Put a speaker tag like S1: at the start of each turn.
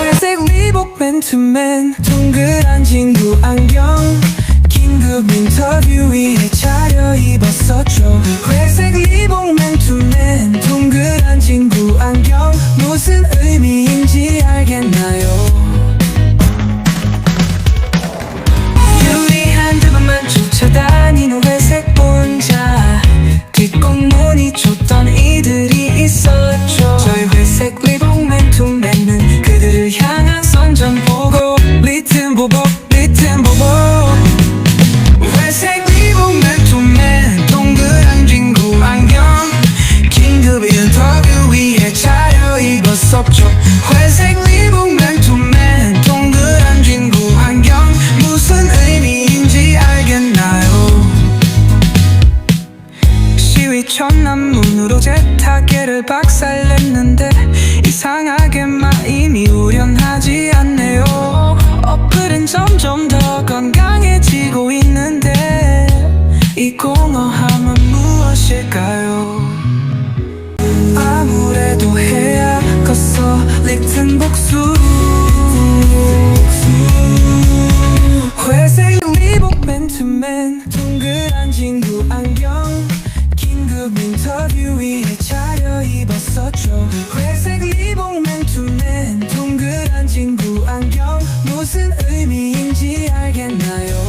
S1: 회색 리복 맨투맨 동그란 친구 안경 긴급 인터뷰 위해 차려 입었었죠. 회색 리복 맨투맨 동그란 친구 안경 무슨 이 줬던 이들이 있었죠. 저희 회색 리복 맨투맨은 그들을 향한 선전 보고 리튼 보복 시위 첫날 문으로 제 타겟을 박살냈는데 이상하게 마음이 우련하지 않네요. 어플은 점점 더 건강해지고 있는데 이 공허함은 무엇일까요? 아무래도 해야 컸어. 립튼 복수. 회색 리복 맨투맨 동그란 친구 안경 긴급 인터뷰 위해 차려 입었었죠. 회색 리복 맨투맨 동그란 친구 안경. 무슨 의미인지 알겠나요